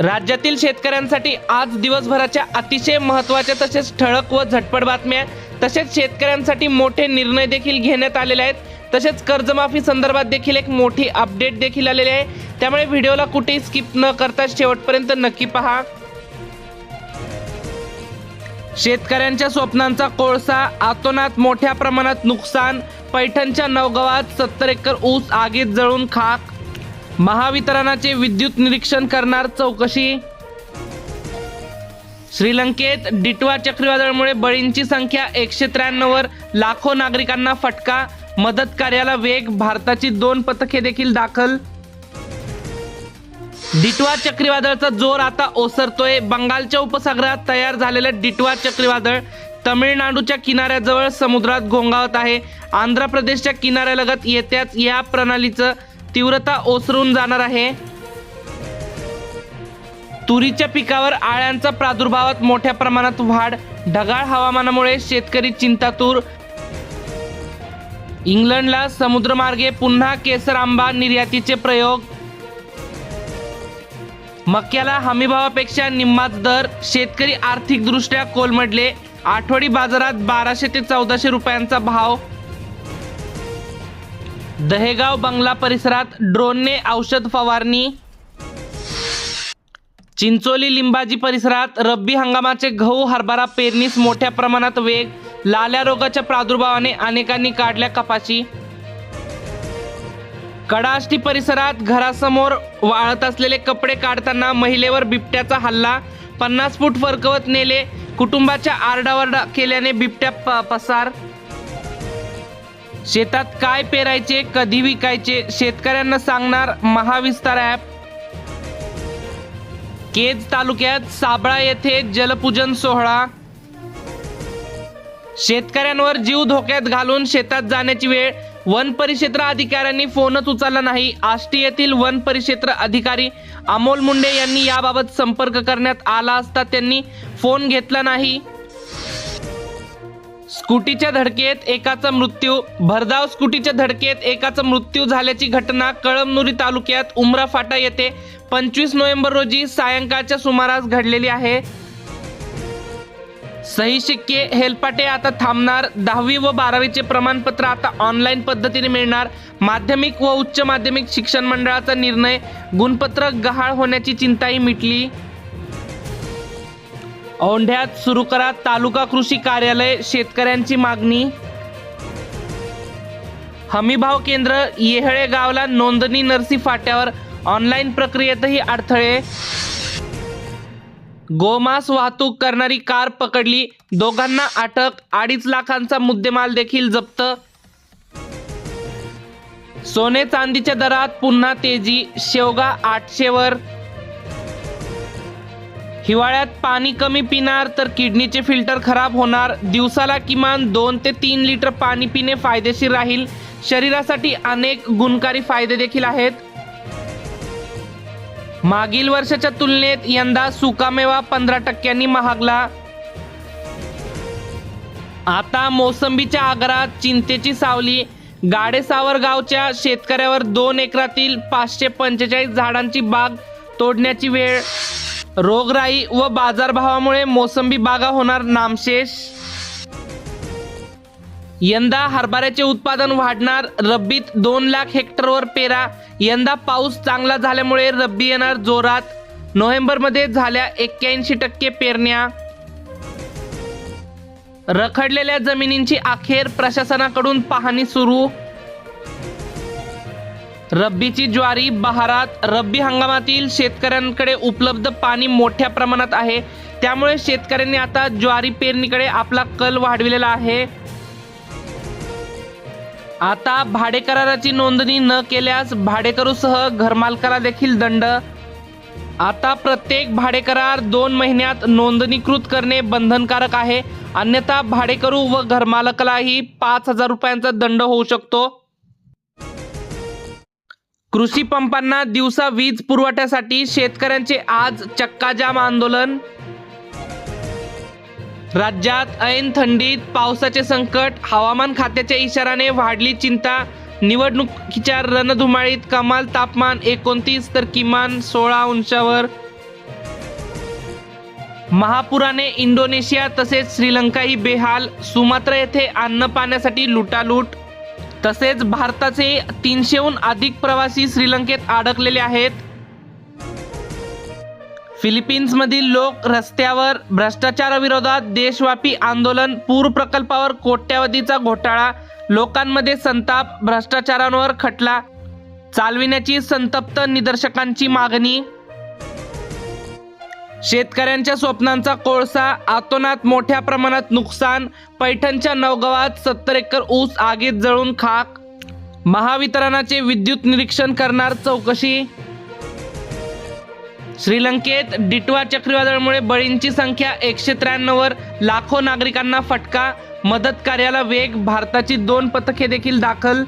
राज्यातील शेतकऱ्यांसाठी आज दिवसभराच्या अतिशय महत्त्वाच्या तसेच ठळक व झटपट बातम्या तसेच शेतकऱ्यांसाठी मोठे निर्णय देखील घेण्यात आलेले आहेत. तसेच कर्जमाफी संदर्भात देखील एक मोठी अपडेट देखील आलेली आहे. त्यामुळे व्हिडिओला कुठेही स्किप न करता शेवटपर्यंत नक्की पहा. शेतकऱ्यांच्या स्वप्नांचा कोळसा आतोनात मोठ्या प्रमाणात नुकसान पैठणच्या नवगावात सत्तर एकर ऊस आगीत जळून खाक महावितरणाचे विद्युत निरीक्षण करणार चौकशी. श्रीलंकेत डिटवा चक्रीवादळामुळे बळींची संख्या एकशे त्र्याण्णववर. लाखो नागरिकांना फटका. मदत कार्याला वेग. भारताची दोन पथके देखील दाखल. डिटवा चक्रीवादळचा जोर आता ओसरतोय. बंगालच्या उपसागरात तयार झालेलं डिटवा चक्रीवादळ तमिळनाडूच्या किनाऱ्याजवळ समुद्रात घोंगावत आहे. आंध्र प्रदेशच्या किनाऱ्यालगत येत्याच या प्रणालीचं तीव्रता ओसरून जाणार आहे. तुरीच्या पिकावर आळ्यांचा प्रादुर्भावात मोठ्या प्रमाणात वाढ ढगाळ हवामानामुळे शेतकरी चिंतातूर. इंग्लंडला समुद्रमार्गे पुन्हा केसर आंबा निर्यातीचे प्रयोग. मक्याला हमीभावापेक्षा निम्माच दर शेतकरी आर्थिकदृष्ट्या कोलमडले. आठवडी बाजारात बाराशे ते चौदाशे रुपयांचा भाव दहेगाव बंगला परिसरात ड्रोनने औषध फवारणी. चिंचोली लिंबाजी परिसरात रब्बी हंगामाचे गहू हरभरा पेरणीस मोठ्या प्रमाणात वेग लाल्या रोगाच्या प्रादुर्भावाने अनेकांनी काढल्या कपाशी. कडाष्टी परिसरात घरासमोर वाळत असलेले कपडे काढताना महिलेवर बिबट्याचा हल्ला पन्नास फूट फरकवत नेले कुटुंबाच्या आरडाओरडा केल्याने बिबट्या प- पसार शेतात काय पेरायचे कधी विकायचे शेतकऱ्यांना सांगणार महाविस्तार ॲप केज तालुक्यात साबळा येथे जलपूजन सोहळा. शेतकऱ्यांवर जीव धोक्यात घालून शेतात जाण्याची वेळ. वन परिक्षेत्र अधिकाऱ्यांनी फोनच उचलला नाही. आष्टी येथील वन परिक्षेत्र अधिकारी अमोल मुंडे यांनी याबाबत संपर्क करण्यात आला असता त्यांनी फोन घेतला नाही. स्कूटीच्या धडकेत एकाचा मृत्यू भरधाव स्कूटीच्या धडकेत एकाचा मृत्यू झाल्याची घटना कळमनुरी तालुक्यात उमरा फाटा येथे पंचवीस नोव्हेंबर रोजी सायंकाळच्या सुमारास घडलेली आहे. सही शिक्के हेलपाटे आता थांबणार. दहावी व बारावीचे प्रमाणपत्र आता ऑनलाईन पद्धतीने मिळणार. माध्यमिक व उच्च माध्यमिक शिक्षण मंडळाचा निर्णय गुणपत्रक गहाळ होण्याची चिंताही मिटली. औंढ्यात सुरू करा तालुका कृषी कार्यालय शेतकऱ्यांची मागणी. हमीभाव केंद्र येहळे गावला नोंदणी नरसी फाट्यावर ऑनलाईन प्रक्रियेतही अडथळे. गोमांस वाहतूक करणारी कार पकडली दोघांना अटक अडीच लाखांचा मुद्देमाल देखील जप्त. सोने चांदीच्या दरात पुन्हा तेजी शेवगा आठशेवर. हिवाळ्यात पाणी कमी पिणार तर किडनीचे फिल्टर खराब होणार. दिवसाला किमान दोन ते तीन लिटर पाणी पिणे फायदेशीर राहील. शरीरासाठी अनेक गुणकारी फायदे देखील आहेत. मागील वर्षाच्या तुलनेत यंदा सुकामेवा पंधरा टक्क्यांनी महागला. आता मोसंबीच्या आगारात चिंतेची सावली. गाडेसावर गावच्या शेतकऱ्यावर दोन एकरातील पाचशे पंचेचाळीस झाडांची बाग तोडण्याची वेळ रोगराई व बाजारभावामुळे मोसंबी बागा होणार नामशेष. यंदा हरभऱ्याचे उत्पादन वाढणार रब्बीत दोन लाख हेक्टरवर पेरा. यंदा पाऊस चांगला झाल्यामुळे रब्बी येणार जोरात. नोव्हेंबरमध्ये झाल्या एक्क्याऐंशी टक्के पेरण्या. रखडलेल्या जमिनींची अखेर प्रशासनाकडून पाहणी सुरू. रब्बीची ज्वारी बहारात रब्बी हंगामातील शेतकऱ्यांकडे उपलब्ध पाणी मोठ्या प्रमाणात आहे. त्यामुळे शेतकऱ्यांनी आता ज्वारी पेरणीकडे आपला कल वाढविलेला आहे. आता भाडेकराराची नोंदणी न केल्यास भाडेकरूसह घरमालकाला देखील दंड. आता प्रत्येक भाडेकरार दोन महिन्यात नोंदणीकृत करणे बंधनकारक आहे. अन्यथा भाडेकरू व घरमालकालाही पाच हजार रुपयांचा दंड होऊ शकतो. कृषी पंपांना दिवसा वीज पुरवठ्यासाठी शेतकऱ्यांचे आज चक्काजाम आंदोलन. राज्यात ऐन थंडीत पावसाचे संकट हवामान खात्याच्या इशाराने वाढली चिंता निवडणुकीच्या रणधुमाळीत कमाल तापमान एकोणतीस तर किमान सोळा अंशावर. महापुराने इंडोनेशिया तसेच श्रीलंकाही बेहाल सुमात्रा येथे अन्न पाण्यासाठी लुटालूट तसेच भारताचे तीनशेहून अधिक प्रवासी श्रीलंकेत अडकलेले आहेत. फिलिपिन्समधील लोक रस्त्यावर भ्रष्टाचाराविरोधात देशव्यापी आंदोलन पूर प्रकल्पावर कोट्यावधीचा घोटाळा लोकांमध्ये संताप भ्रष्टाचारांवर खटला चालविण्याची संतप्त निदर्शकांची मागणी शेतकऱ्यांच्या स्वप्नांचा कोळसा आतोनात मोठ्या प्रमाणात नुकसान पैठणच्या नवगावात सत्तर एकर ऊस आगीत जळून खाक. महावितरणाचे विद्युत निरीक्षण करणार चौकशी. श्रीलंकेत डिटवा चक्रीवादळामुळे बळींची संख्या एकशे त्र्याण्णववर लाखो नागरिकांना फटका. मदत कार्याला वेग भारताची दोन पथके देखील दाखल.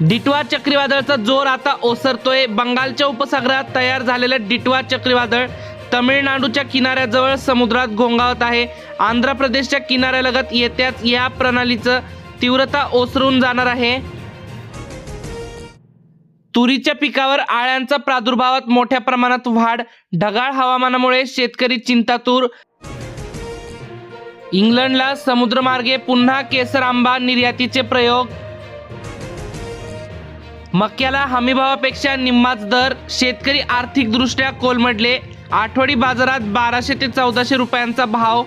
डिटवा चक्रीवादळाचा जोर आता ओसरतोय. बंगालच्या उपसागरात तयार झालेलं डिटवा चक्रीवादळ तमिळनाडूच्या किनाऱ्याजवळ समुद्रात घोंगावत आहे. आंध्र प्रदेशच्या किनाऱ्यालगत येत्याच या प्रणालीचं तीव्रता ओसरून जाणार आहे. तुरीच्या पिकावर आळ्यांचा प्रादुर्भावात मोठ्या प्रमाणात वाढ ढगाळ हवामानामुळे शेतकरी चिंतातूर. इंग्लंडला समुद्रमार्गे पुन्हा केसर आंबा निर्यातीचे प्रयोग मक्याला हमीभावापेक्षा निम्माच दर शेतकरी आर्थिकदृष्ट्या कोलमडले. आठवडी बाजारात बाराशे ते चौदाशे रुपयांचा भाव.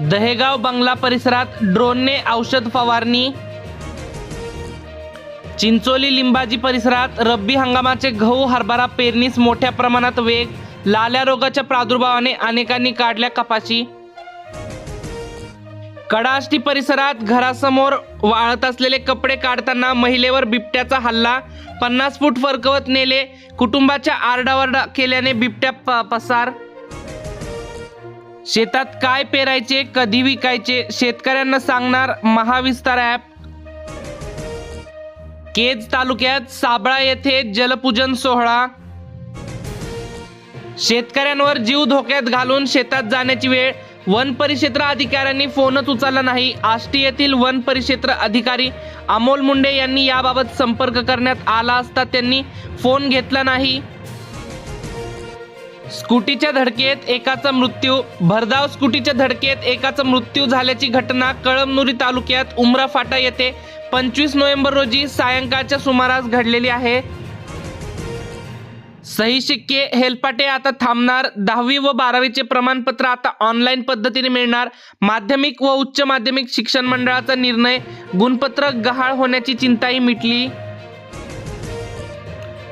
दहेगाव बंगला परिसरात ड्रोनने औषध फवारणी. चिंचोली लिंबाजी परिसरात रब्बी हंगामाचे गहू हरभरा पेरणीस मोठ्या प्रमाणात वेग. लाल्या रोगाच्या प्रादुर्भावाने अनेकांनी काढल्या कपाशी. कडाष्टी परिसरात घरासमोर वाळत असलेले कपडे काढताना महिलेवर बिबट्याचा हल्ला. पन्नास फूट फरकवत नेले. कुटुंबाच्या आरडाओरडा केल्याने बिबट्या प- पसार. शेतात काय पेरायचे कधी विकायचे शेतकऱ्यांना सांगणार महाविस्तार ॲप. केज तालुक्यात साबळा येथे जलपूजन सोहळा. शेतकऱ्यांवर जीव धोक्यात घालून शेतात जाण्याची वेळ. वन परिक्षेत्र अधिकाऱ्यांनी फोनच उचलला नाही. आष्टी येथील वन परिक्षेत्र अधिकारी अमोल मुंडे यांनी याबाबत संपर्क करण्यात आला असता त्यांनी फोन घेतला नाही. स्कूटीच्या धडकेत एकाचा मृत्यू भरधाव स्कूटीच्या धडकेत एकाचा मृत्यू झाल्याची घटना कळमनुरी तालुक्यात उमरा फाटा येथे पंचवीस नोव्हेंबर रोजी सायंकाळच्या सुमारास घडलेली आहे. सही शिक्के हेलपाटे आता थांबणार. दहावी व बारावीचे प्रमाणपत्र आता ऑनलाईन पद्धतीने मिळणार. माध्यमिक व उच्च माध्यमिक शिक्षण मंडळाचा निर्णय. गुणपत्रक गहाळ होण्याची चिंताही मिटली.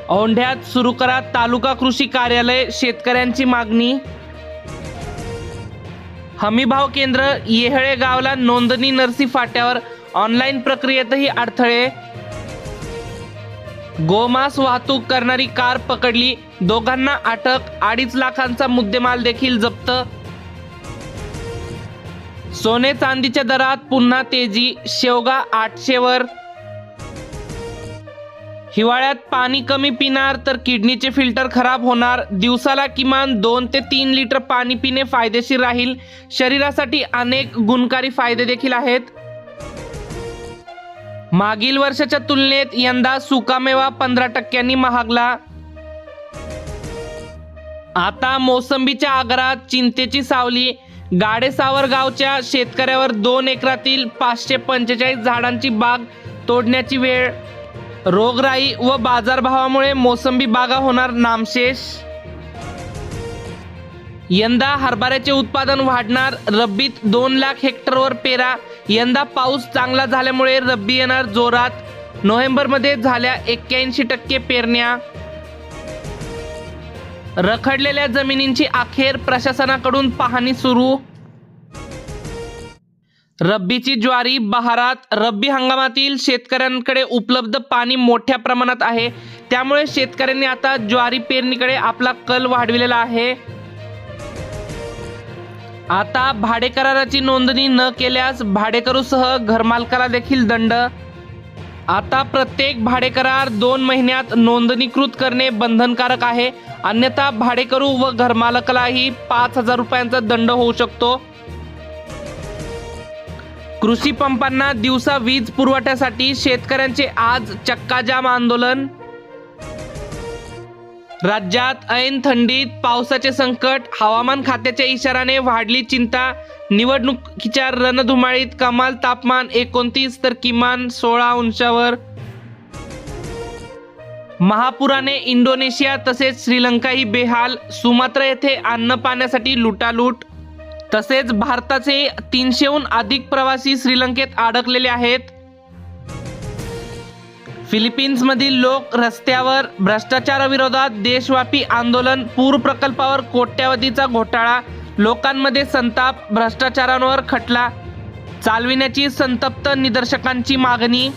औंढ्यात सुरू करा तालुका कृषी कार्यालय शेतकऱ्यांची मागणी. हमीभाव केंद्र येहळे गावला नोंदणी नरसी फाट्यावर. ऑनलाईन प्रक्रियेतही अडथळे. गोमांस वाहतूक करणारी कार पकडली. दोघांना अटक अडीच लाखांचा मुद्देमाल देखील जप्त. सोने चांदीच्या दरात पुन्हा तेजी शेवगा आठशेवर. हिवाळ्यात पाणी कमी पिणार तर किडनीचे फिल्टर खराब होणार. दिवसाला किमान दोन ते तीन लिटर पाणी पिणे फायदेशीर राहील. शरीरासाठी अनेक गुणकारी फायदे देखील आहेत. मागील वर्षाच्या तुलनेत यंदा सुकामेवा पंधरा टक्क्यांनी महागला. आता मोसंबीच्या आगारात चिंतेची सावली. गाडेसावर गावच्या शेतकऱ्यावर दोन एकरातील पाचशे पंचेचाळीस झाडांची बाग तोडण्याची वेळ. रोगराई व बाजारभावामुळे मोसंबी बागा होणार नामशेष. यंदा हरभऱ्याचे उत्पादन वाढणार. रब्बीत दोन लाख हेक्टरवर पेरा. यंदा पाऊस चांगला झाल्यामुळे रब्बी येणार जोरात. नोव्हेंबरमध्ये झाल्या एक्क्याऐंशी टक्के पेरण्या. रखडलेल्या जमिनींची अखेर प्रशासनाकडून पाहणी सुरू. रब्बीची ज्वारी बहारात. रब्बी हंगामातील शेतकऱ्यांकडे उपलब्ध पाणी मोठ्या प्रमाणात आहे. त्यामुळे शेतकऱ्यांनी आता ज्वारी पेरणीकडे आपला कल वाढविलेला आहे. आता भाडे कराराची नोंदणी न केल्यास भाडेकरूसह घरमालकाला देखील दंड. आता प्रत्येक भाडेकरार दोन महिन्यात नोंदणीकृत करणे बंधनकारक आहे. अन्यथा भाडेकरू व घरमालकालाही पाच हजार रुपयांचा दंड होऊ शकतो. कृषी पंपांना दिवसा वीज पुरवठ्यासाठी शेतकऱ्यांचे आज चक्काजाम आंदोलन. राज्यात ऐन थंडीत पावसाचे संकट हवामान खात्याच्या इशाराने वाढली चिंता निवडणुकीच्या रणधुमाळीत कमाल तापमान एकोणतीस तर किमान सोळा अंशावर. महापुराने इंडोनेशिया तसेच श्रीलंकाही बेहाल सुमात्रा येथे अन्न पाण्यासाठी लुटालूट. तसेच भारताचे तीनशेहून अधिक प्रवासी श्रीलंकेत अडकलेले आहेत. फिलिपिन्समधील लोक रस्त्यावर भ्रष्टाचाराविरोधात देशव्यापी आंदोलन पूर प्रकल्पावर कोट्यावधीचा घोटाळा लोकांमध्ये संताप भ्रष्टाचारांवर खटला चालविण्याची संतप्त निदर्शकांची मागणी.